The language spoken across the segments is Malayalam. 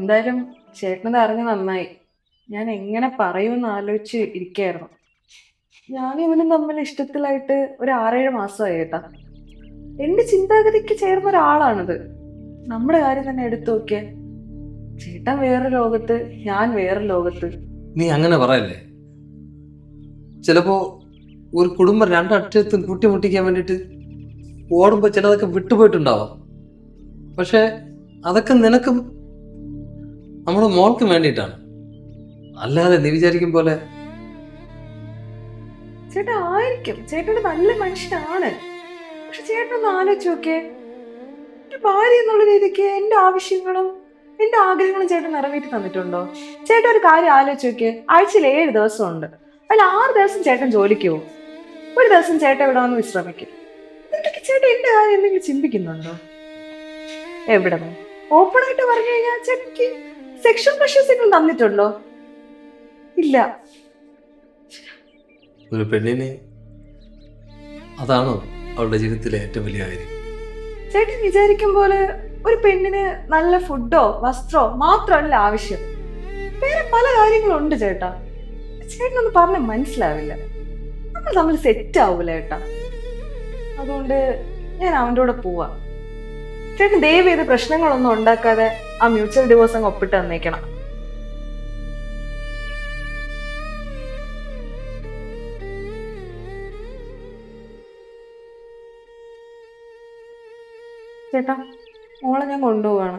എന്തായാലും ചേട്ടനത് അറിഞ്ഞ് നന്നായി. ഞാൻ എങ്ങനെ പറയുമെന്ന് ആലോചിച്ച് ഇരിക്കായിരുന്നു. ഞാൻ ഇവനും തമ്മിൽ ഇഷ്ടത്തിലായിട്ട് ഒരു ആറേഴ് മാസമായി കേട്ടാ എന്റെ ചിന്താഗതിക്ക് ചേർന്ന ഒരാളാണിത്. നമ്മുടെ കാര്യം തന്നെ എടുത്തു നോക്കിയാൽ ചേട്ടൻ വേറെ ലോകത്ത് ഞാൻ വേറെ ലോകത്ത്. നീ അങ്ങനെ പറയല്ലേ? ചിലപ്പോ ഒരു കുടുംബം രണ്ടറ്റത്ത് കൂട്ടിമുട്ടിക്കാൻ വേണ്ടിട്ട് ഓടുമ്പോ ചിലതൊക്കെ വിട്ടുപോയിട്ടുണ്ടാവാം. പക്ഷെ അതൊക്കെ നിനക്കും നമ്മുടെ മോൾക്ക് വേണ്ടിയിട്ടാണ്. അല്ലാതെ നീ വിചാരിക്കും പോലെ. ചേട്ടാ ആയിരിക്കും. ചേട്ടൻ നല്ല മനുഷ്യനാണ്. പക്ഷെ ചേട്ടനൊന്ന് ആലോചിച്ച് നോക്കേ ഭാര്യ എന്നുള്ള രീതിക്ക് എന്റെ ആവശ്യങ്ങളും എന്റെ ആഗ്രഹങ്ങളും ചേട്ടൻ നിറവേറ്റി തന്നിട്ടുണ്ടോ? ചേട്ടൻ ഒരു കാര്യം ആലോചിച്ച് നോക്കിയേ. ആഴ്ചയിൽ ഏഴ് ദിവസമുണ്ട്. അതിൽ ആറ് ദിവസം ചേട്ടൻ ജോലിക്ക് പോകും. ഒരു ദിവസം ചേട്ടൻ ഇവിടെ വന്ന് വിശ്രമിക്കും. ചേട്ടൻ എന്റെ കാര്യം എന്തെങ്കിലും ചിന്തിക്കുന്നുണ്ടോ? എവിടെ? ഓപ്പൺ ആയിട്ട് പറഞ്ഞു കഴിഞ്ഞാൽ ചേട്ടനിക്ക് സെക്ഷൽ പ്രഷേഴ്സ് തന്നിട്ടുണ്ടോ? ഇല്ല. ഒരു പെണ്ണിനെ അതാണോ അവളുടെ ജീവിതത്തിലെ ഏറ്റവും വലിയ കാര്യം? ചേട്ടൻ വിചാരിക്കും പോലെ ഒരു പെണ്ണിന് നല്ല ഫുഡോ വസ്ത്രോ മാത്രമല്ല ആവശ്യം. വേറെ പല കാര്യങ്ങളുണ്ട് ചേട്ടാ. ചേട്ടനൊന്ന് പറഞ്ഞ മനസ്സിലാവില്ല. നമ്മൾ തമ്മിൽ സെറ്റ് ആവൂല ചേട്ടാ. അതുകൊണ്ട് ഞാൻ അവന്റെ കൂടെ പോവാ. ചേട്ടൻ ദയവ് ചെയ്ത് പ്രശ്നങ്ങളൊന്നും ഉണ്ടാക്കാതെ ആ മ്യൂച്വൽ ഡിവോഴ്സ് അങ്ങ് ഒപ്പിട്ട് തന്നേക്കണം. ചേട്ടാ മോളെ ഞാൻ കൊണ്ടുപോവാണ്.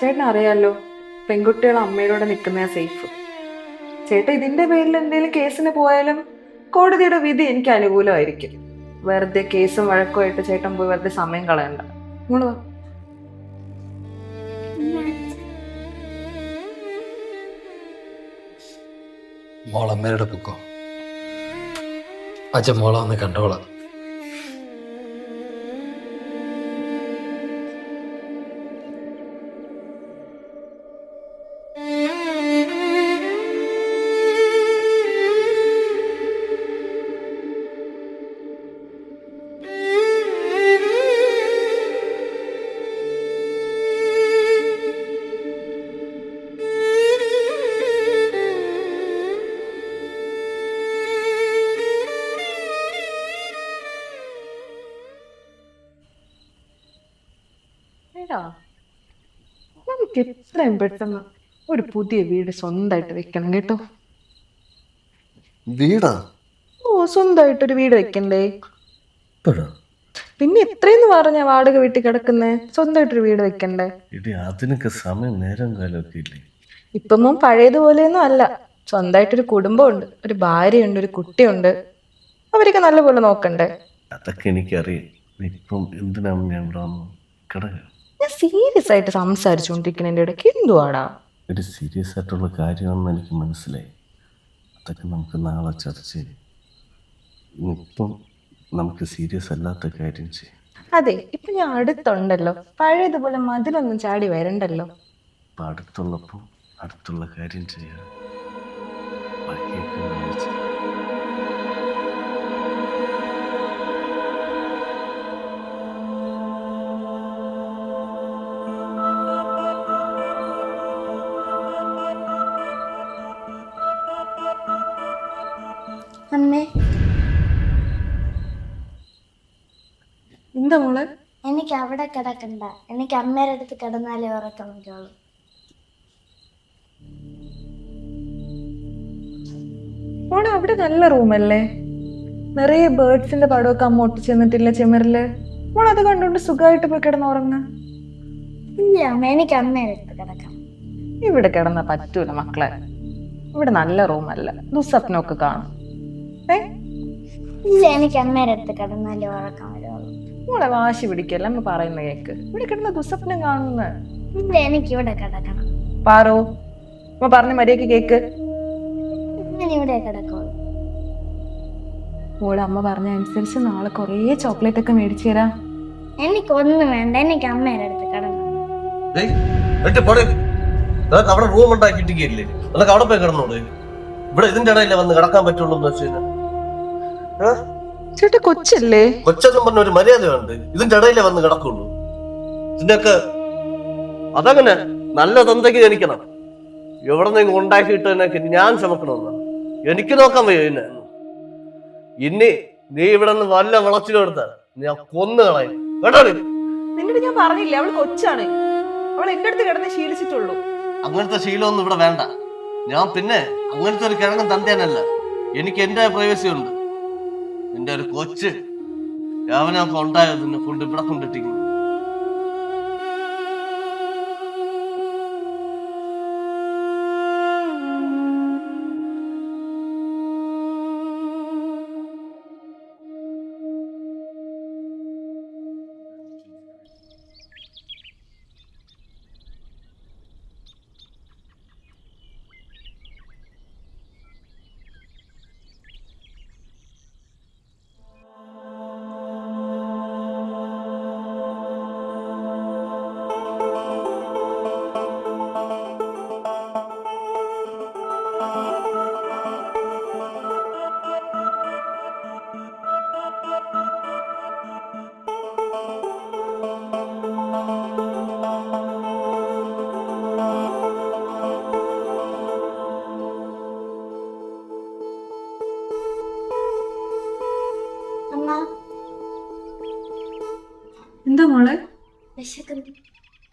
ചേട്ടൻ അറിയാലോ പെൺകുട്ടികൾ അമ്മയിലൂടെ നിൽക്കുന്ന സേഫ് ചേട്ടാ ഇതിന്റെ പേരിൽ എന്തെങ്കിലും കേസിന് പോയാലും കോടതിയുടെ വിധി എനിക്ക് അനുകൂലമായിരിക്കും. വെറുതെ കേസും വഴക്കും ആയിട്ട് ചേട്ടൻ പോയി വെറുതെ സമയം കളയണ്ട. മോളമ്മേരുടെ പൊക്കോ. അച്ഛൻ മോളെ ഒന്ന് കണ്ടോളാം. നമുക്ക് എത്രയും പെട്ടെന്ന് ഒരു പുതിയ വീട് സ്വന്തമായിട്ട് വെക്കണം കേട്ടോ. വീടാ? ഓ സ്വന്തമായിട്ടൊരു വീട് വെക്കണ്ടേ? ഇപ്പോഴോ പിന്നെ എത്രയെന്ന് പറഞ്ഞ വാടക വീട്ടിൽ കിടക്കുന്നേ സ്വന്തമായിട്ടൊരു വീട് വെക്കണ്ടേ? അതിനൊക്കെ സമയം നേരം കാലമൊക്കെ ഇല്ലേ? ഇപ്പം മോൻ പഴയതുപോലെയൊന്നും അല്ല. സ്വന്തമായിട്ടൊരു കുടുംബമുണ്ട് ഒരു ഭാര്യയുണ്ട് ഒരു കുട്ടിയുണ്ട്. അവരൊക്കെ നല്ലപോലെ നോക്കണ്ടേ? അതൊക്കെ എനിക്കറിയാം. ഇപ്പം എന്തിനാണ് ഞാൻ ഇവിടെ വന്നു കിടക ഞാൻ സീരിയസ് ആയിട്ട് സംസാരിച്ചുകൊണ്ടിരിക്കുന്നതിന്റെ ഇടയ്ക്ക്. എന്തുവാടാ? ഒരു സീരിയസ് ആയിട്ടുള്ള കാര്യമാണെന്ന് എനിക്ക് മനസ്സിലായി. അതൊക്കെ നമുക്ക് നാളെ ചർച്ച ചെയ്യും. ഇപ്പം നമുക്ക് സീരിയസ് അല്ലാത്ത കാര്യം ചെയ്യും. അതെ ഇപ്പൊ ഞാൻ അടുത്തുണ്ടല്ലോ. പഴയതുപോലെ മതിലൊന്നും ചാടി വരണ്ടല്ലോ. അപ്പം അടുത്തുള്ളപ്പോൾ അടുത്തുള്ള കാര്യം ചെയ്യാം. എന്താ മോളെ? എനിക്ക് അവിടെ കിടക്കണ്ട. എനിക്ക് അമ്മയുടെ അടുത്ത് കിടന്നാലേ ഉറക്കം വരുള്ളൂ മോളെ അവിടെ നല്ല റൂമല്ലേ? നിറയെ ബേർഡ്സിന്റെ പടമൊക്കെ അമ്മ ഒട്ടിച്ച് തന്നിട്ടില്ല ചെമറിൽ മോൾ അത് കണ്ടുകൊണ്ട് സുഖമായിട്ട് പോയി കിടന്ന് ഉറങ്ങ. ഇല്ല അമ്മ എനിക്ക് അമ്മയുടെ അടുത്ത് കിടക്കാം. ഇവിടെ കിടന്ന പറ്റൂല മക്കളെ. ഇവിടെ നല്ല റൂമല്ല. ദുസ്വപ്നമൊക്കെ കാണും. ഏ? ഇല്ല എനിക്ക് അമ്മയുടെ അടുത്ത് കിടന്നാലേ ഉറക്കം വരുള്ളൂ. മോളെ വാശി പിടിക്കല്ല അമ്മ പറയുന്ന കേക്ക്? ഇവിടെ കിടന്ന ദുസ്വപ്നം കാണുന്ന. എനിക്ക് ഇവിടെ കിടക്കണം. പാറോ അമ്മ പറഞ്ഞ മര്യാദയ്ക്ക് കേക്ക്. ഞാൻ ഇവിടെ കിടക്കുള്ളൂ. മോളെ അമ്മ പറഞ്ഞ അനുസരിച്ച് നാളെ കുറേ ചോക്ലേറ്റ് ഒക്കെ മേടിച്ചു തരാം. എനിക്കൊന്നും വേണ്ട എനിക്ക് അമ്മയുടെ അടുത്ത് കിടന്നു. നിനക്ക് അവിടെ റൂം ഉണ്ടാക്കിയിട്ടില്ലേ നിനക്ക് അവിടെ പോയി കിടന്നോളൂ. ഇവിടെ ഇതിന്റെ ഇടയിലേ വന്ന് കിടക്കാൻ പറ്റുള്ളൂ എന്ന് വെച്ച് കഴിഞ്ഞാൽ ചേട്ടാ കൊച്ചല്ലേ? കൊച്ചെന്നും പറഞ്ഞ ഒരു മര്യാദ ഉണ്ട് ഇതിന്റെ ഇടയിലെ വന്ന് കിടക്കുള്ളൂ. ഇതിന്റെയൊക്കെ അതങ്ങനെ നല്ല തന്തയ്ക്ക് ജനിക്കണം. എവിടെ നിന്ന് ഉണ്ടാക്കിയിട്ട് തന്നെ ഞാൻ ചുമക്കണമെന്ന്. എനിക്ക് നോക്കാൻ വയ്യ പിന്നെ ഇനി നീ ഇവിടെ നിന്ന് വല്ല വിളച്ചിലും എടുത്താൽ ഞാൻ കൊന്നു കളയും. കേട്ടോ? നിന്നോട് ഞാൻ പറഞ്ഞില്ല അവൾ കൊച്ചാണ്. അവൾ എന്റെ അടുത്ത് കിടന്ന് ശീലിച്ചിട്ടുള്ളൂ. അങ്ങനത്തെ ശീലമൊന്നും ഇവിടെ വേണ്ട. ഞാൻ പിന്നെ അങ്ങനത്തെ ഒരു കിഴങ്ങൻ തന്തേനല്ല. എനിക്ക് എന്റെ പ്രൈവസി ഉണ്ട് എന്റെ ഒരു കൊച്ച്. രാവനൊക്കെ കൊണ്ടായത് കൊണ്ട് ഇവിടെ കൊണ്ടിട്ടിരിക്കുന്നു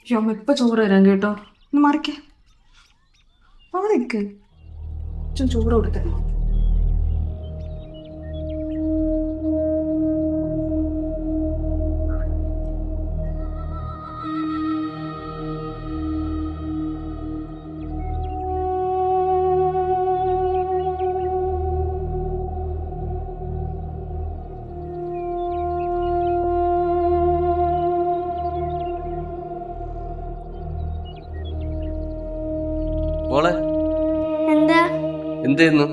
അയ്യോ അമ്മ ഇപ്പൊ ചോറ് തരാം കേട്ടോ. ഒന്ന് മറിക്കേ. അവിടെ നിൽക്ക് ചോറ് കൊടുത്തേ. എന്ത് ചെയ്യുന്നു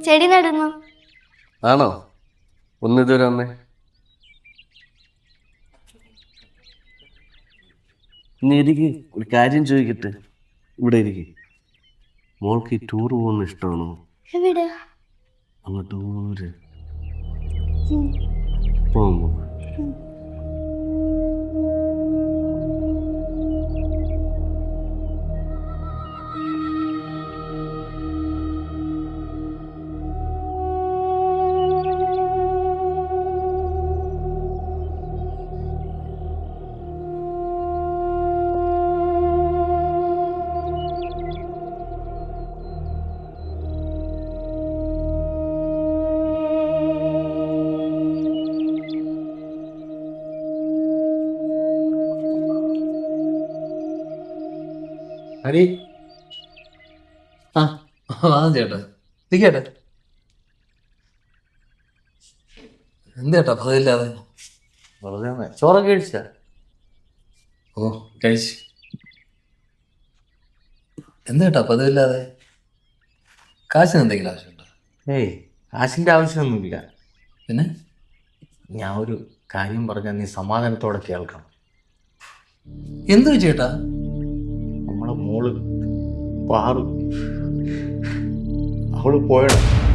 ചെടി നടുന്നു. ആണോ? ഒന്ന് ഇതുവരെ വന്നേ. നീ ഇരിക്ക്. ഒരു കാര്യം ചോദിക്കട്ടെ. ഇവിടെ ഇരിക്ക്. മോൾക്ക് ഈ ടൂർ പോകുന്ന ഇഷ്ടമാണോ? എവിടെ? അങ്ങോട്ട് ദൂരെ പോകുമ്പോ ഹരി. ആ. ചേട്ടാ. ഇരിക്കട്ടെ എന്തേട്ടാ പതില്ലാതെ വെറുതെ ചോറൊക്കെ കഴിച്ച? ഓ കഴിച്ചു. എന്തേട്ടാ പതിവില്ലാതെ കാശിന് എന്തെങ്കിലും ആവശ്യമുണ്ടോ? ഏയ് കാശിന്റെ ആവശ്യമൊന്നുമില്ല. പിന്നെ? ഞാൻ ഒരു കാര്യം പറഞ്ഞാൽ നീ സമാധാനത്തോടെ കേൾക്കണം. എന്തു ചേട്ടാ? മോൾ പാറു. അവൾ പോയടാ.